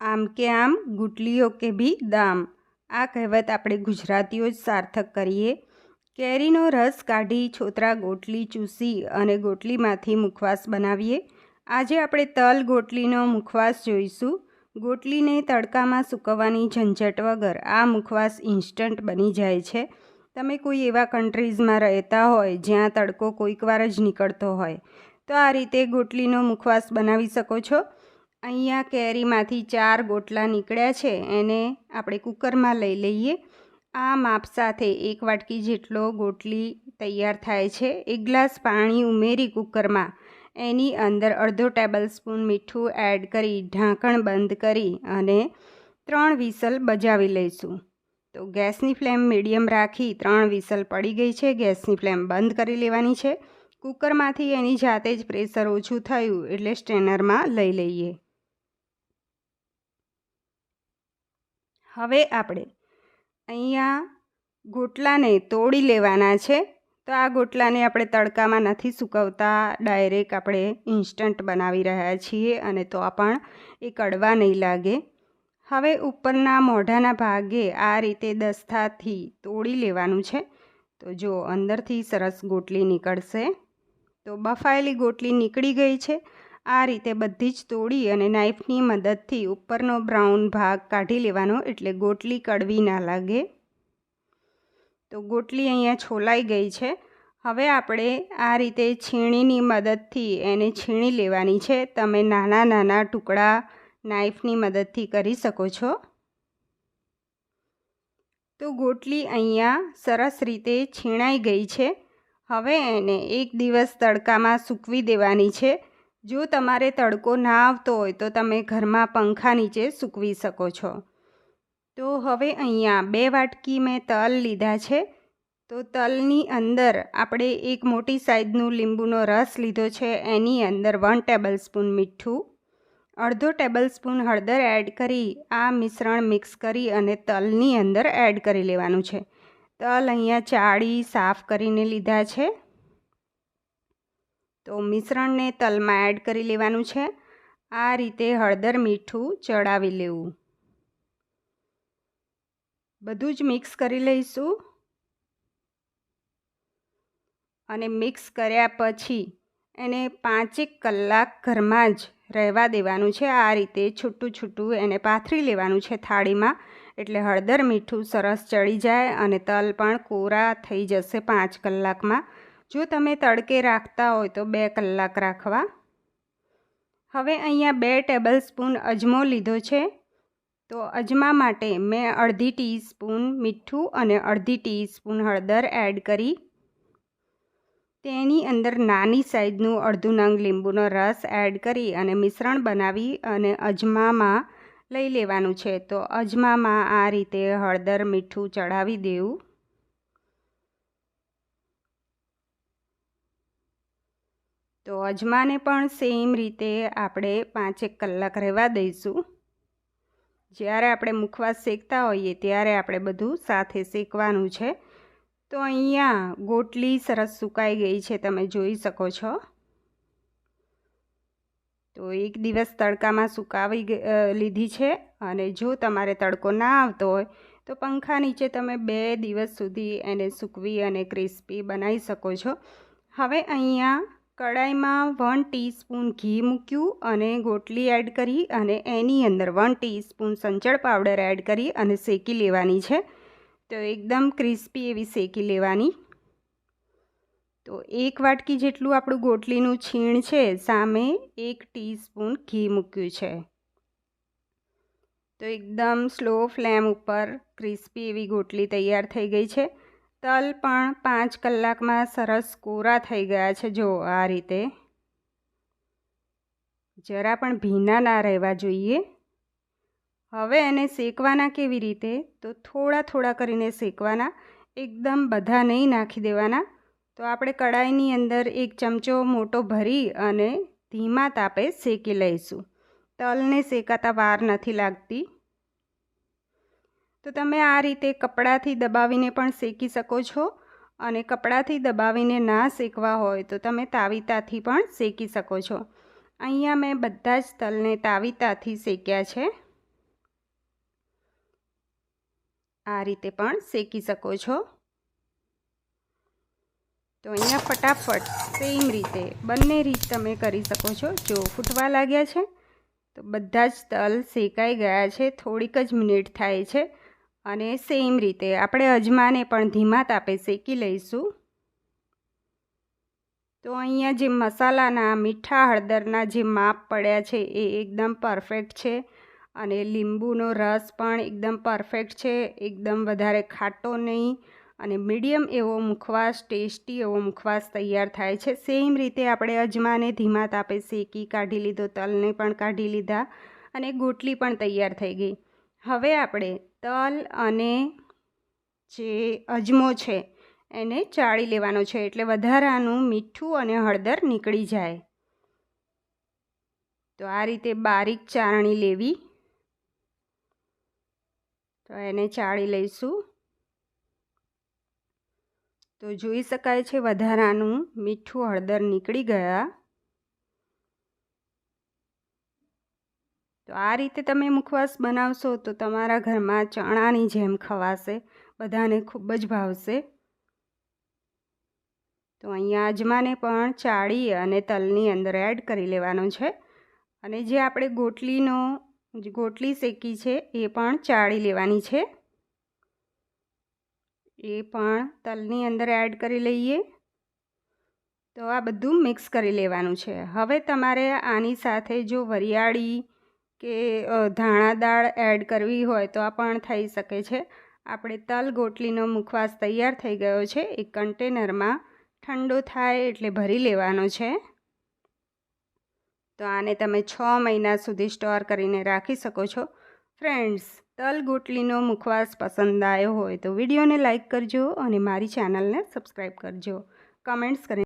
આમ કે આમ, ગુટલીઓ કે ભી દામ. આ કહેવત આપણે ગુજરાતીઓ જ સાર્થક કરીએ. કેરીનો રસ કાઢી છોતરા ગોટલી ચૂસી અને ગોટલીમાંથી મુખવાસ બનાવીએ. આજે આપણે તલ ગોટલીનો મુખવાસ જોઈશું. ગોટલીને તડકામાં સૂકવવાની ઝંઝટ વગર આ મુખવાસ ઇન્સ્ટન્ટ બની જાય છે. તમે કોઈ એવા કન્ટ્રીઝમાં રહેતા હોય જ્યાં તડકો કોઈક વાર જ નીકળતો હોય. તો આ રીતે ગોટલીનો મુખવાસ બનાવી શકો છો. અહીંયા કેરીમાંથી ચાર ગોટલા નીકળ્યા છે, એને આપણે કુકરમાં લઈ લઈએ. આ માપ સાથે એક વાટકી જેટલો ગોટલી તૈયાર થાય છે. એક ગ્લાસ પાણી ઉમેરી કુકરમાં. એની અંદર અડધો ટેબલ સ્પૂન મીઠું એડ કરી ઢાંકણ બંધ કરી અને ત્રણ વિસલ બજાવી લઈશું. તો ગેસની ફ્લેમ મીડિયમ રાખી ત્રણ વિસલ પડી ગઈ છે. ગેસની ફ્લેમ બંધ કરી લેવાની છે. કુકરમાંથી એની જાતે જ પ્રેશર ઓછું થયું એટલે સ્ટ્રેનરમાં લઈ લઈએ. હવે આપણે અહીંયા ગોટલાને તોડી લેવાના છે. તો આ ગોટલાને આપણે તડકામાં નથી સૂકવતા. ડાયરેક્ટ આપણે ઇન્સ્ટન્ટ બનાવી રહ્યા છીએ અને તો પણ એ કડવા નહીં લાગે. હવે ઉપરના મોઢાના ભાગે આ રીતે દસ્તાથી તોડી લેવાનું છે. તો જો અંદરથી સરસ ગોટલી નીકળશે. તો બફાયેલી ગોટલી નીકળી ગઈ છે. આ રીતે બધી જ તોડી અને નાઈફની મદદથી ઉપરનો બ્રાઉન ભાગ કાઢી લેવાનો એટલે ગોટલી કડવી ના લાગે. તો ગોટલી અહીંયા છોલાઈ ગઈ છે. હવે આપણે આ રીતે છીણીની મદદથી એને છીણી લેવાની છે. તમે નાના નાના ટુકડા નાઈફની મદદથી કરી શકો છો. તો ગોટલી અહીંયા સરસ રીતે છીણાઈ ગઈ છે. હવે એને એક દિવસ તડકામાં સૂકવી દેવાની છે. જો તમારે તડકો ના આવતો હોય તો તમે ઘરમાં પંખા નીચે સૂકવી શકો છો. તો હવે અહીંયા બે વાટકી મેં તલ લીધા છે. તો તલની અંદર આપણે એક મોટી સાઈઝનું લીંબુનો રસ લીધો છે. એની અંદર વન ટેબલ સ્પૂન મીઠું, અડધો ટેબલ સ્પૂન હળદર એડ કરી, આ મિશ્રણ મિક્સ કરી અને તલની અંદર એડ કરી લેવાનું છે. તલ અહીંયા ચાળી, સાફ કરીને લીધા છે. તો મિશ્રણને તલમાં એડ કરી લેવાનું છે. આ રીતે હળદર મીઠું ચડાવી લેવું. બધું જ મિક્સ કરી લઈશું. અને મિક્સ કર્યા પછી એને પાંચેક કલાક ઘરમાં જ રહેવા દેવાનું છે. આ રીતે છૂટું છૂટું એને પાથરી લેવાનું છે થાળીમાં. એટલે હળદર મીઠું સરસ ચડી જાય અને તલ પણ કોરા થઈ જશે પાંચ કલાકમાં. જો તમે તડકે રાખતા હોય તો બે કલાક રાખવા. હવે અહીંયા બે ટેબલ સ્પૂન અજમો લીધો છે. તો અજમા માટે મેં અડધી ટીસ્પૂન મીઠું અને અડધી ટીસ્પૂન હળદર એડ કરી. તેની અંદર નાની સાઇઝનું અડધું નંગ લીંબુનો રસ એડ કરી અને મિશ્રણ બનાવી અને અજમામાં લઈ લેવાનું છે. તો અજમામાં આ રીતે હળદર મીઠું ચડાવી દેવું. તો અજમાને પણ સેમ રીતે આપણે પાંચેક કલાક રહેવા દઈશું. જ્યારે આપણે મુખવાસ શેકતા હોઈએ ત્યારે આપણે બધું સાથે શેકવાનું છે. તો અહીંયા ગોટલી સરસ સુકાઈ ગઈ છે, તમે જોઈ શકો છો. તો એક દિવસ તડકામાં સુકાવી લીધી છે અને જો તમારે તડકો ના આવતો હોય તો પંખા નીચે તમે બે દિવસ સુધી એને સૂકવી અને ક્રિસ્પી બનાવી શકો છો. હવે અહીંયા કડાઈમાં વન ટીસ્પૂન ઘી મૂક્યું અને ગોટલી એડ કરી અને એની અંદર વન ટીસ્પૂન સંચળ પાવડર એડ કરી અને શેકી લેવાની છે. તો એકદમ ક્રિસ્પી એવી શેકી લેવાની. તો એક વાટકી જેટલું આપણું ગોટલીનું છીણ છે, સામે એક ટીસ્પૂન ઘી મૂક્યું છે. તો એકદમ સ્લો ફ્લેમ ઉપર ક્રિસ્પી એવી ગોટલી તૈયાર થઈ ગઈ છે. તલ પણ પાંચ કલાકમાં સરસ કોરા થઈ ગયા છે. જો આ રીતે જરા પણ ભીના ના રહેવા જોઈએ. હવે એને શેકવાના કેવી રીતે? તો થોડા થોડા કરીને શેકવાના. એકદમ બધા નહીં નાખી દેવાના. તો આપણે કડાઈની અંદર એક ચમચો મોટો ભરી અને ધીમા તાપે શેકી લઈશું. તલને શેકાતા વાર નથી લાગતી. તો તમે આ રીતે કપડાથી દબાવીને પણ શેકી શકો છો અને કપડાથી દબાવીને ના શેકવા હોય તો તમે તાવીતાથી પણ શેકી શકો છો. અહીંયા મેં બધા જ તલને તાવીતાથી શેક્યા છે. આ રીતે પણ શેકી શકો છો. તો અહીંયા ફટાફટ સેમ રીતે બંને રીત તમે કરી શકો છો. જો ફૂટવા લાગ્યા છે, તો બધા જ તલ શેકાઈ ગયા છે. થોડીક જ મિનિટ થાય છે. અને સેમ રીતે આપણે અજમાને પણ ધીમા તાપે શેકી લઈશું. તો અહીંયા જે મસાલાના, મીઠા હળદરના જે માપ પડ્યા છે એ એકદમ પરફેક્ટ છે અને લીંબુનો રસ પણ એકદમ પરફેક્ટ છે, એકદમ વધારે ખાટો નહીં અને મીડિયમ એવો મુખવાસ ટેસ્ટી એવો મુખવાસ તૈયાર થાય છે. સેમ રીતે આપણે અજમાને ધીમા તાપે શેકી કાઢી લીધો, તલને પણ કાઢી લીધા અને ગોટલી પણ તૈયાર થઈ ગઈ. હવે આપણે તલ અને જે અજમો છે, એને ચાળી લેવાનો છે એટલે વધારાનું મીઠું અને હળદર નીકળી જાય. તો આ રીતે બારીક ચારણી લેવી. તો એને ચાળી લઈશું. તો જોઈ શકાય છે વધારાનું મીઠું હળદર નીકળી ગયા. તો આ રીતે તમે મુખવાસ બનાવશો તો તમારા ઘરમાં ચણાની જેમ ખવાશે, બધાને ખૂબ જ ભાવશે. તો અહીંયા અજમાને પણ ચાળી અને તલની અંદર એડ કરી લેવાનો છે. અને જે આપણે ગોટલીનો ગોટલી શેકી છે, એ પણ ચાળી લેવાની છે. એ પણ તલની અંદર એડ કરી લઈએ. તો આ બધું મિક્સ કરી લેવાનું છે. હવે તમારે આની સાથે જો વરિયાળી કે ધાણા દાળ એડ કરવી હોય તો આ પણ થઈ શકે છે. આપણે તલ ગોટલીનો મુખવાસ તૈયાર થઈ ગયો છે. એક કન્ટેનરમાં ઠંડો થાય એટલે ભરી લેવાનો છે. તો આને તમે છ મહિના સુધી સ્ટોર કરીને રાખી શકો છો. ફ્રેન્ડ્સ, તલ ગોટલીનો મુખવાસ પસંદ આવ્યો હોય તો વિડીયોને લાઇક કરજો અને મારી ચેનલને સબસ્ક્રાઈબ કરજો. કમેન્ટ્સ કરી